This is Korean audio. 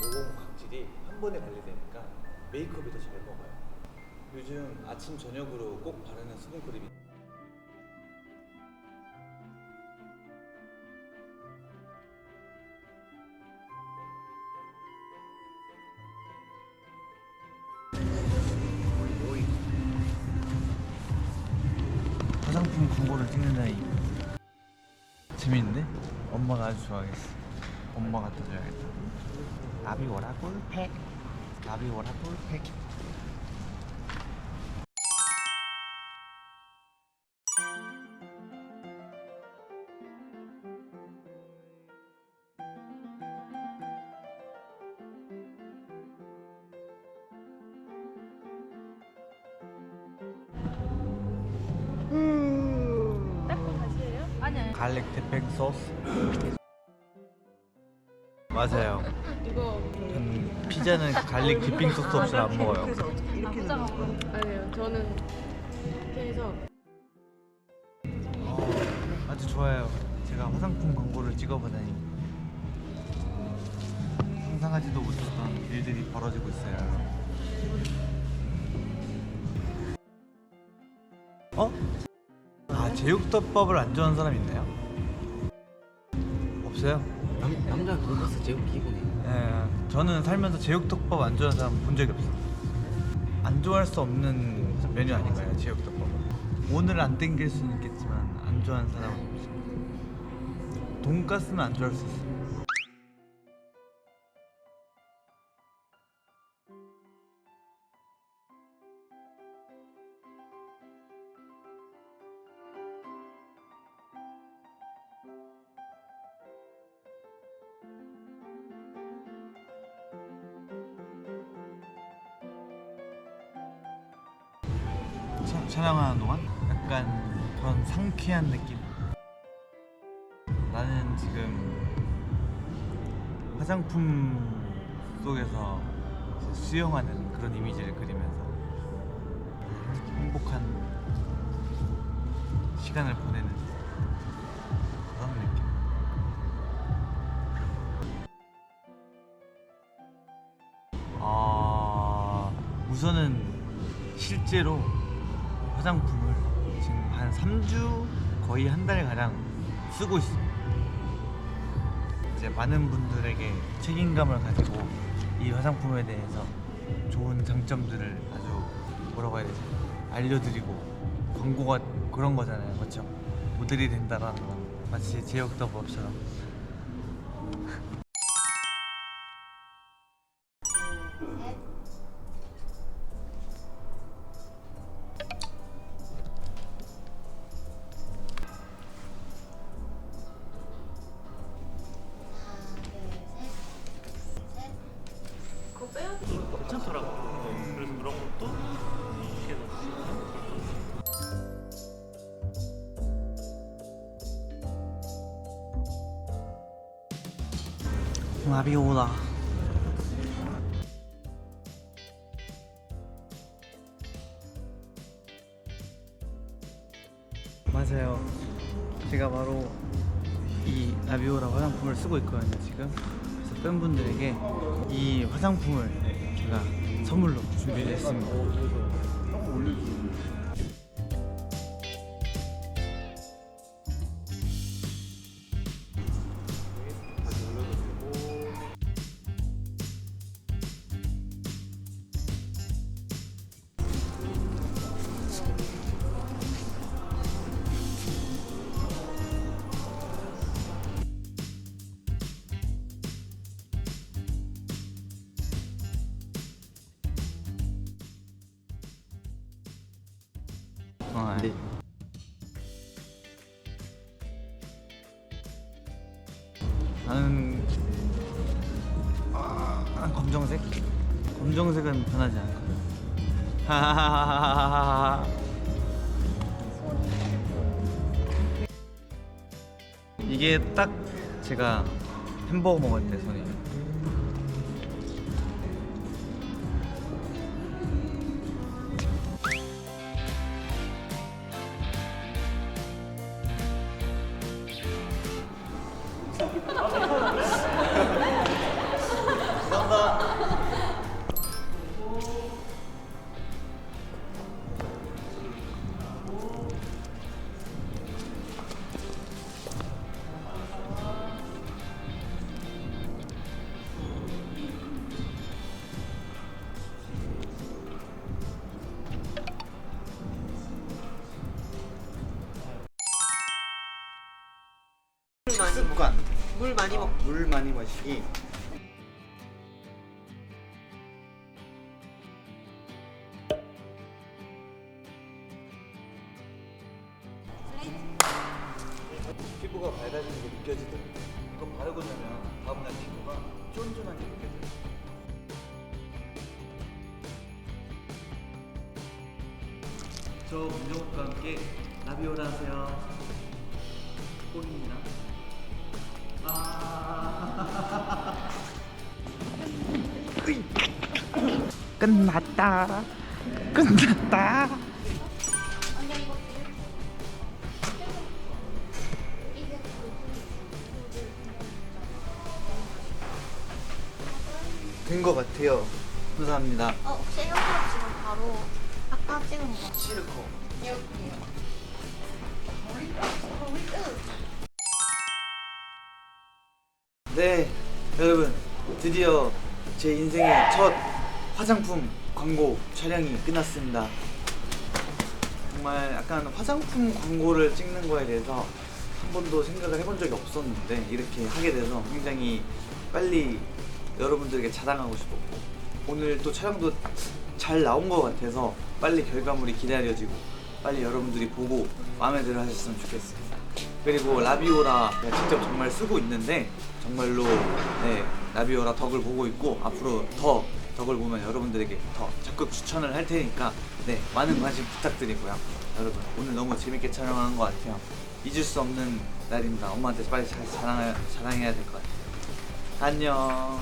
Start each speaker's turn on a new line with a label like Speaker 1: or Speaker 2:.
Speaker 1: 모공 각질이 한 번에 관리되니까 메이크업이 더 잘 먹어요. 요즘 아침 저녁으로 꼭 바르는 수분 크림이 화장품 광고를 찍는다니 재밌는데? 엄마가 아주 좋아하겠어. 엄마가 또 줘야겠다. 나비 워라 꿀팩. 나비 워라 꿀팩. 갈릭 디핑 소스. 맞아요.
Speaker 2: 이거
Speaker 1: 전 피자는 갈릭 디핑 소스 없이 안 먹어요.
Speaker 2: 아, 포장하고. 아니요. 저는 이렇게 해서
Speaker 1: 어, 아주 좋아요. 제가 화장품 광고를 찍어보다니 상상하지도 못했던 일들이 벌어지고 있어요. 어? 아 제육덮밥을 안 좋아하는 사람 있나요? 없어요?
Speaker 3: 남, 남자 돈가스 제일 기본이에요.
Speaker 1: 예, 저는 살면서 제육덮밥 안 좋아하는 사람 본 적이 없어요. 안 좋아할 수 없는 메뉴 아닌가요, 제육덮밥은? 오늘 안 땡길 수는 있겠지만 안 좋아하는 사람은 없어요. 돈가스는 안 좋아할 수 있어요. 차- 촬영하는 동안 약간 그런 상쾌한 느낌. 나는 지금 화장품 속에서 수영하는 그런 이미지를 그리면서 행복한 시간을 보내는 그런 느낌. 아 우선은 실제로 화장품을 지금 한 3주 거의 한 달 가량 쓰고 있어요. 이제 많은 분들에게 책임감을 가지고 이 화장품에 대해서 좋은 장점들을 아주 뭐라고 해야 되지? 알려드리고 광고가 그런 거잖아요, 그렇죠? 모델이 된다라는 건 마치 제육덮밥처럼
Speaker 4: 괜찮더라고. 그래서 그런 것도 이렇게 넣었어요.
Speaker 1: 라비오라 맞아요 제가 바로 이 라비오라 화장품을 쓰고 있거든요 지금 그래서 팬분들에게 이 화장품을 제가 선물로 준비를 했습니다 어,
Speaker 3: 네.
Speaker 1: 나는 아, 검정색? 검정색은 변하지 않거든. 이게 딱 제가 햄버거 먹을 때 손이
Speaker 5: 물 많이
Speaker 1: 아,
Speaker 5: 먹.
Speaker 1: 물 많이 마시기. 피부가 밝아지는 게 느껴지더라고요. 이거 바르고 나면 다음날 피부가 쫀쫀한 게 느껴져요. 저 문정욱과 함께 라비오라 하세요. 꼴입니다 끝났다. 끝났다. 된 것 같아요. 감사합니다.
Speaker 6: 어, 혹시 지금 바로 아까 찍은 거
Speaker 1: 실컷.
Speaker 6: 여기요.
Speaker 1: 네, 여러분 드디어 제 인생의 첫 화장품 광고 촬영이 끝났습니다. 정말 약간 화장품 광고를 찍는 거에 대해서 한 번도 생각을 해본 적이 없었는데 이렇게 하게 돼서 굉장히 빨리 여러분들에게 자랑하고 싶었고 오늘 또 촬영도 잘 나온 것 같아서 빨리 결과물이 기다려지고 빨리 여러분들이 보고 마음에 들어 하셨으면 좋겠습니다. 그리고 라비오라 제가 직접 정말 쓰고 있는데 정말로 네, 라비오라 덕을 보고 있고 앞으로 더 덕을 보면 여러분들에게 더 적극 추천을 할 테니까 네 많은 관심 부탁드리고요. 여러분 오늘 너무 재밌게 촬영한 것 같아요. 잊을 수 없는 날입니다. 엄마한테 빨리 잘 자랑, 자랑해야 될 것 같아요. 안녕.